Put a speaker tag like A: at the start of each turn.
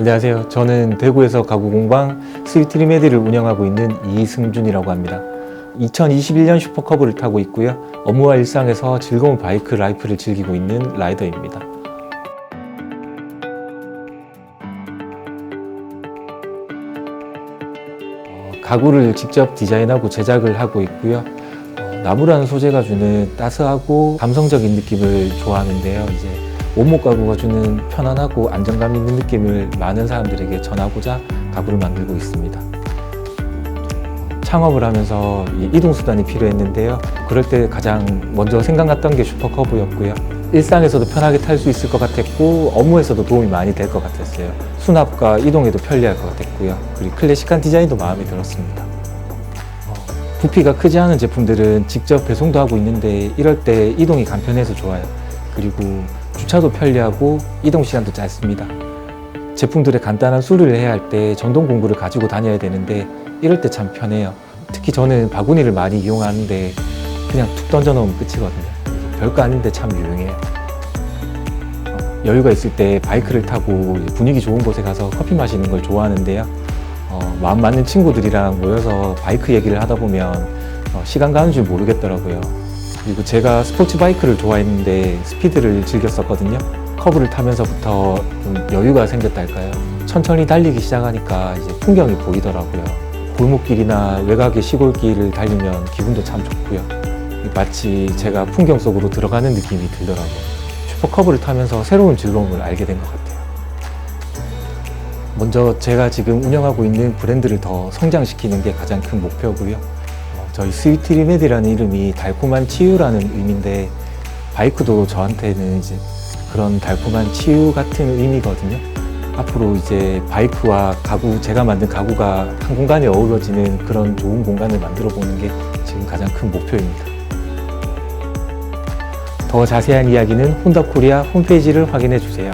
A: 안녕하세요. 저는 대구에서 가구 공방 스위트리메디를 운영하고 있는 이승준이라고 합니다. 2021년 슈퍼커브를 타고 있고요. 업무와 일상에서 즐거운 바이크 라이프를 즐기고 있는 라이더입니다. 어, 가구를 직접 디자인하고 제작을 하고 있고요. 어, 나무라는 소재가 주는 따스하고 감성적인 느낌을 좋아하는데요. 이제 원목 가구가 주는 편안하고 안정감 있는 느낌을 많은 사람들에게 전하고자 가구를 만들고 있습니다. 창업을 하면서 이 이동 수단이 필요했는데요. 그럴 때 가장 먼저 생각났던 게 슈퍼커브였고요. 일상에서도 편하게 탈 수 있을 것 같았고 업무에서도 도움이 많이 될 것 같았어요. 수납과 이동에도 편리할 것 같았고요. 그리고 클래식한 디자인도 마음에 들었습니다. 어, 부피가 크지 않은 제품들은 직접 배송도 하고 있는데 이럴 때 이동이 간편해서 좋아요. 그리고 주차도 편리하고 이동 시간도 짧습니다. 제품들의 간단한 수리를 해야 할 때 전동 공구를 가지고 다녀야 되는데 이럴 때 참 편해요. 특히 저는 바구니를 많이 이용하는데 그냥 툭 던져 넣으면 끝이거든요. 별거 아닌데 참 유용해요. 어, 여유가 있을 때 바이크를 타고 분위기 좋은 곳에 가서 커피 마시는 걸 좋아하는데요. 어, 마음 맞는 친구들이랑 모여서 바이크 얘기를 하다 보면 어, 시간 가는 줄 모르겠더라고요. 그리고 제가 스포츠 바이크를 좋아했는데 스피드를 즐겼었거든요. 커브를 타면서부터 좀 여유가 생겼달까요? 천천히 달리기 시작하니까 이제 풍경이 보이더라고요. 골목길이나 외곽의 시골길을 달리면 기분도 참 좋고요. 마치 제가 풍경 속으로 들어가는 느낌이 들더라고요. 슈퍼커브를 타면서 새로운 즐거움을 알게 된 것 같아요. 먼저 제가 지금 운영하고 있는 브랜드를 더 성장시키는 게 가장 큰 목표고요. 어, 저희 스위트 리메디라는 이름이 달콤한 치유라는 의미인데 바이크도 저한테는 이제 그런 달콤한 치유 같은 의미거든요. 앞으로 이제 바이크와 가구, 제가 만든 가구가 한 공간에 어우러지는 그런 좋은 공간을 만들어 보는 게 지금 가장 큰 목표입니다. 더 자세한 이야기는 혼다 코리아 홈페이지를 확인해 주세요.